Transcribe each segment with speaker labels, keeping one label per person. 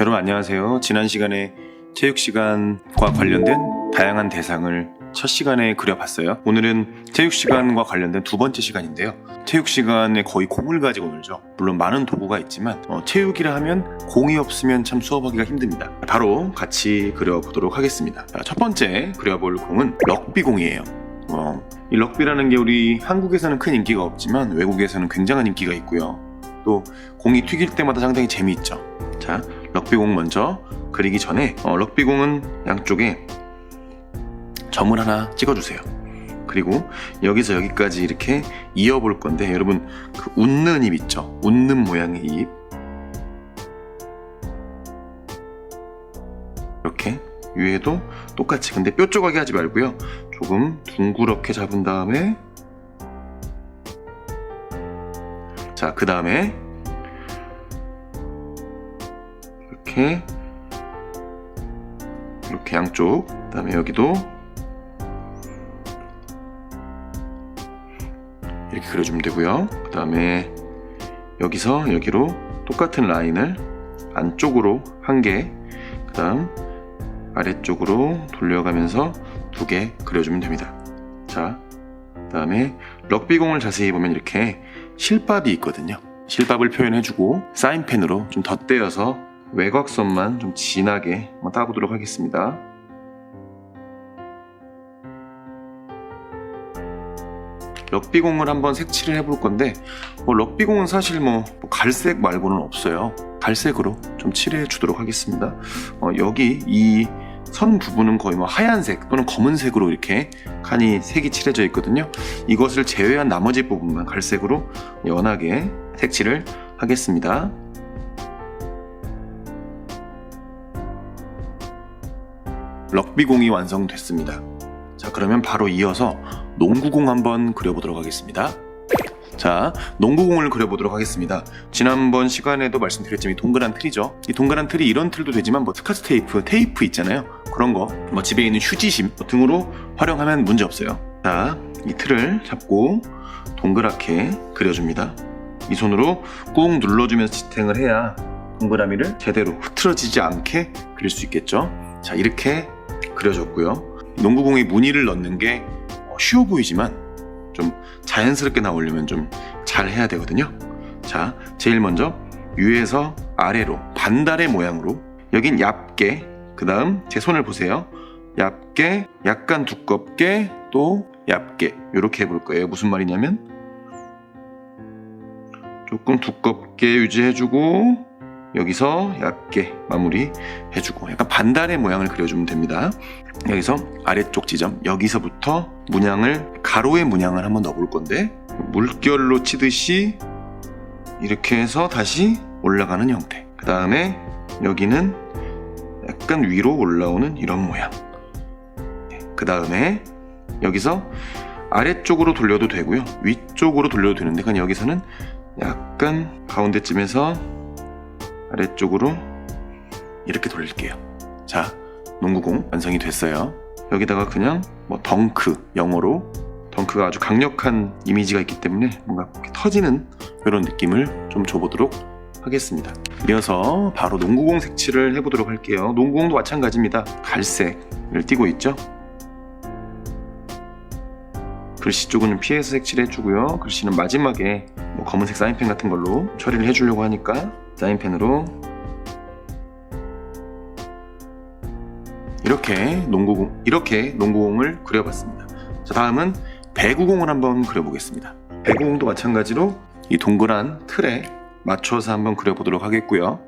Speaker 1: 여러분 안녕하세요. 지난 시간에 체육 시간과 관련된 다양한 대상을 첫 시간에 그려봤어요. 오늘은 체육 시간과 관련된 두 번째 시간인데요. 체육 시간에 거의 공을 가지고 놀죠. 물론 많은 도구가 있지만 어, 체육이라 하면 공이 없으면 참 수업하기가 힘듭니다. 바로 같이 그려보도록 하겠습니다. 자, 첫 번째 그려볼 공은 럭비공이에요. 어, 이 럭비라는 게 우리 한국에서는 큰 인기가 없지만 외국에서는 굉장한 인기가 있고요. 또 공이 튀길 때마다 상당히 재미있죠. 자, 럭비공 먼저 그리기 전에 어, 럭비공은 양쪽에 점을 하나 찍어주세요. 그리고 여기서 여기까지 이렇게 이어볼 건데 여러분 그 웃는 입 있죠? 웃는 모양의 입 이렇게 위에도 똑같이 근데 뾰족하게 하지 말고요. 조금 둥그렇게 잡은 다음에 자, 그 다음에 이렇게 이렇게 양쪽 그 다음에 여기도 이렇게 그려주면 되고요. 그 다음에 여기서 여기로 똑같은 라인을 안쪽으로 한 개, 그 다음 아래쪽으로 돌려가면서 두 개 그려주면 됩니다. 자, 그 다음에 럭비공을 자세히 보면 이렇게 실밥이 있거든요. 실밥을 표현해주고 사인펜으로 좀 덧대어서 외곽선만 좀 진하게 한번 따보도록 하겠습니다. 럭비공을 한번 색칠을 해볼 건데 뭐 럭비공은 사실 뭐 갈색 말고는 없어요. 갈색으로 좀 칠해 주도록 하겠습니다. 어, 여기 이 선 부분은 거의 뭐 하얀색 또는 검은색으로 이렇게 칸이 색이 칠해져 있거든요. 이것을 제외한 나머지 부분만 갈색으로 연하게 색칠을 하겠습니다. 럭비공이 완성됐습니다. 자, 그러면 바로 이어서 농구공 한번 그려보도록 하겠습니다. 자, 농구공을 그려보도록 하겠습니다. 지난번 시간에도 말씀드렸지만 이 동그란 틀이죠. 이 동그란 틀이 이런 틀도 되지만 뭐 스카치 테이프, 테이프 있잖아요. 그런 거, 뭐 집에 있는 휴지심 등으로 활용하면 문제 없어요. 자, 이 틀을 잡고 동그랗게 그려줍니다. 이 손으로 꾹 눌러주면서 지탱을 해야 동그라미를 제대로 흐트러지지 않게 그릴 수 있겠죠. 자, 이렇게 그려줬고요. 농구공에 무늬를 넣는 게 어, 쉬워 보이지만 좀 자연스럽게 나오려면 좀 잘 해야 되거든요. 자, 제일 먼저 위에서 아래로 반달의 모양으로 여긴 얇게 그 다음 제 손을 보세요. 얇게 약간 두껍게 또 얇게 이렇게 해볼 거예요. 무슨 말이냐면 조금 두껍게 유지해주고 여기서 얇게 마무리 해주고 약간 반달의 모양을 그려주면 됩니다. 여기서 아래쪽 지점 여기서부터 문양을 가로의 문양을 한번 넣어볼 건데 물결로 치듯이 이렇게 해서 다시 올라가는 형태. 그 다음에 여기는 약간 위로 올라오는 이런 모양. 그 다음에 여기서 아래쪽으로 돌려도 되고요. 위쪽으로 돌려도 되는데 그냥 여기서는 약간 가운데쯤에서 아래쪽으로 이렇게 돌릴게요. 자, 농구공 완성이 됐어요. 여기다가 그냥 뭐 덩크 영어로 덩크가 아주 강력한 이미지가 있기 때문에 뭔가 터지는 이런 느낌을 좀 줘보도록 하겠습니다. 이어서 바로 농구공 색칠을 해보도록 할게요. 농구공도 마찬가지입니다. 갈색을 띠고 있죠. 글씨 쪽은 피해서 색칠해주고요. 글씨는 마지막에 뭐 검은색 사인펜 같은 걸로 처리를 해주려고 하니까 사인펜으로 이렇게 농구공 이렇게 농구공을 그려봤습니다. 자 다음은 배구공을 한번 그려보겠습니다. 배구공도 마찬가지로 이 동그란 틀에 맞춰서 한번 그려보도록 하겠고요.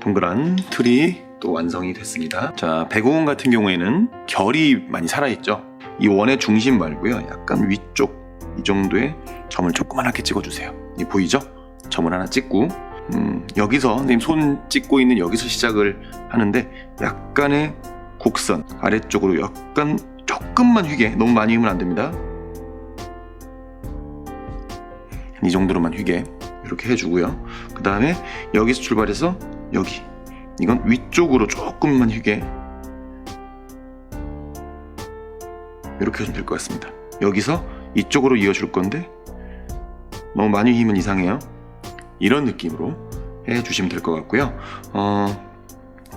Speaker 1: 동그란 틀이 또 완성이 됐습니다. 자 배구공 같은 경우에는 결이 많이 살아있죠. 이 원의 중심 말고요. 약간 위쪽 이 정도의 점을 조그만하게 찍어주세요. 이 보이죠? 점을 하나 찍고 음, 여기서 선생님 손 찍고 있는 여기서 시작을 하는데 약간의 곡선 아래쪽으로 약간 조금만 휘게 너무 많이 휘면 안 됩니다. 이 정도로만 휘게 이렇게 해주고요. 그 다음에 여기서 출발해서 여기 이건 위쪽으로 조금만 휘게 이렇게 해주면 될 것 같습니다. 여기서 이쪽으로 이어줄 건데 너무 많이 휘면 이상해요. 이런 느낌으로 해주시면 될 것 같고요. 어,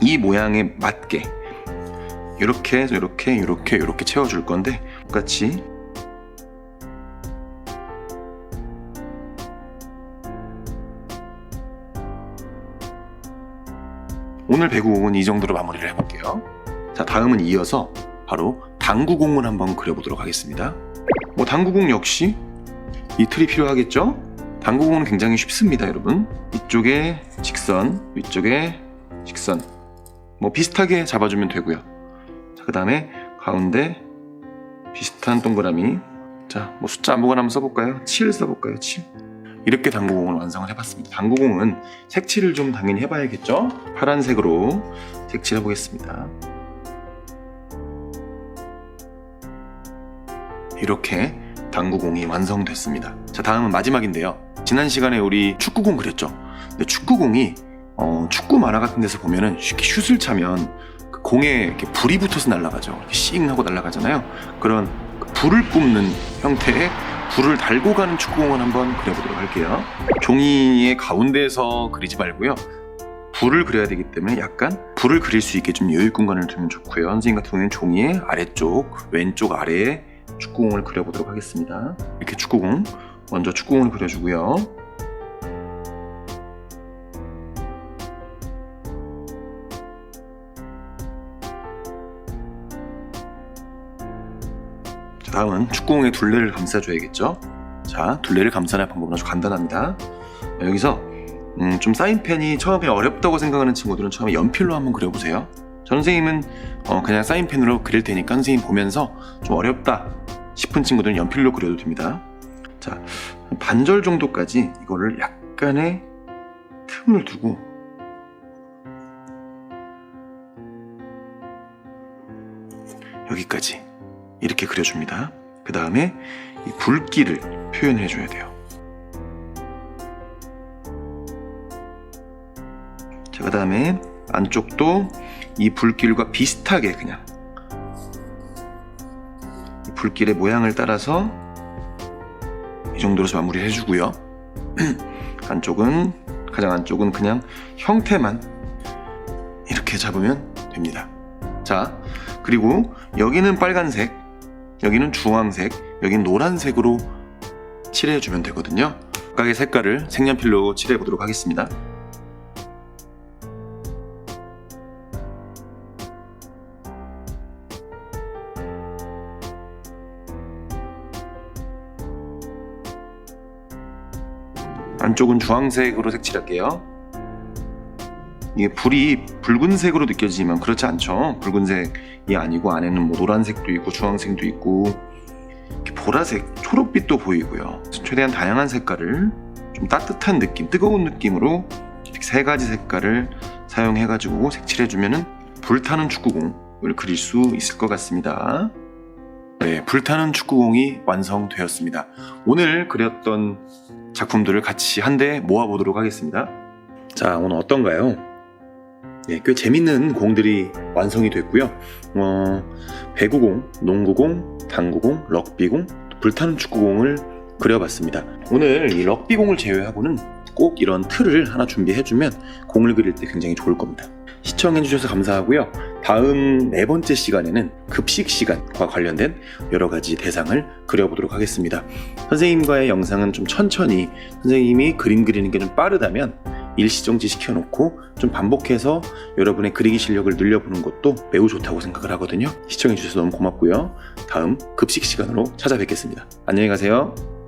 Speaker 1: 이 모양에 맞게 이렇게 이렇게 이렇게 이렇게 채워줄 건데 똑같이 오늘 배구공은 이 정도로 마무리를 해볼게요. 자 다음은 이어서 바로 당구공을 한번 그려보도록 하겠습니다. 뭐 당구공 역시 이 틀이 필요하겠죠? 당구공은 굉장히 쉽습니다, 여러분. 이쪽에 직선, 위쪽에 직선. 뭐 비슷하게 잡아주면 되고요. 자, 그 다음에 가운데 비슷한 동그라미. 자, 뭐 숫자 아무거나 한번 써볼까요? 7 써볼까요? 7. 이렇게 당구공을 완성을 해봤습니다. 당구공은 색칠을 좀 당연히 해봐야겠죠? 파란색으로 색칠해 보겠습니다. 이렇게 당구공이 완성됐습니다. 자, 다음은 마지막인데요. 지난 시간에 우리 축구공 그렸죠? 근데 축구공이 어, 축구 만화 같은 데서 보면은 이렇게 슛을 차면 그 공에 이렇게 불이 붙어서 날아가죠. 이렇게 싱 하고 날아가잖아요. 그런 그 불을 뿜는 형태의 불을 달고 가는 축구공을 한번 그려보도록 할게요. 종이의 가운데에서 그리지 말고요. 불을 그려야 되기 때문에 약간 불을 그릴 수 있게 좀 여유 공간을 두면 좋고요. 선생님 같은 경우에는 종이의 아래쪽, 왼쪽 아래에 축구공을 그려보도록 하겠습니다. 이렇게 축구공 먼저 축구공을 그려주고요. 자, 다음은 축구공의 둘레를 감싸줘야겠죠. 자, 둘레를 감싸는 방법은 아주 간단합니다. 여기서 음, 좀 사인펜이 처음에 어렵다고 생각하는 친구들은 처음에 연필로 한번 그려보세요. 전 선생님은 어, 그냥 사인펜으로 그릴 테니까 선생님 보면서 좀 어렵다 싶은 친구들은 연필로 그려도 됩니다. 자, 반절 정도까지 이거를 약간의 틈을 두고 여기까지 이렇게 그려줍니다. 그 다음에 이 붉기를 표현해 줘야 돼요. 자, 그 다음에 안쪽도 이 불길과 비슷하게 그냥 이 불길의 모양을 따라서 이 정도로 마무리를 해주고요. 안쪽은 가장 안쪽은 그냥 형태만 이렇게 잡으면 됩니다. 자, 그리고 여기는 빨간색, 여기는 주황색, 여기는 노란색으로 칠해주면 되거든요. 각각의 색깔을 색연필로 칠해 보도록 하겠습니다. 안쪽은 주황색으로 색칠할게요. 이게 불이 붉은색으로 느껴지지만 그렇지 않죠. 붉은색이 아니고 안에는 뭐 노란색도 있고 주황색도 있고 보라색, 초록빛도 보이고요. 최대한 다양한 색깔을 좀 따뜻한 느낌, 뜨거운 느낌으로 세 가지 색깔을 사용해가지고 색칠해주면은 불타는 축구공을 그릴 수 있을 것 같습니다. 네, 불타는 축구공이 완성되었습니다. 오늘 그렸던 작품들을 같이 한데 모아보도록 하겠습니다. 자, 오늘 어떤가요? 네, 꽤 재밌는 공들이 완성이 됐고요. 어, 배구공, 농구공, 당구공, 럭비공, 불타는 축구공을 그려봤습니다. 오늘 이 럭비공을 제외하고는 꼭 이런 틀을 하나 준비해주면 공을 그릴 때 굉장히 좋을 겁니다. 시청해주셔서 감사하고요. 다음 네 번째 시간에는 급식 시간과 관련된 여러 가지 대상을 그려보도록 하겠습니다. 선생님과의 영상은 좀 천천히 선생님이 그림 그리는 게 좀 빠르다면 일시정지 시켜놓고 좀 반복해서 여러분의 그리기 실력을 늘려보는 것도 매우 좋다고 생각을 하거든요. 시청해주셔서 너무 고맙고요. 다음 급식 시간으로 찾아뵙겠습니다. 안녕히 가세요.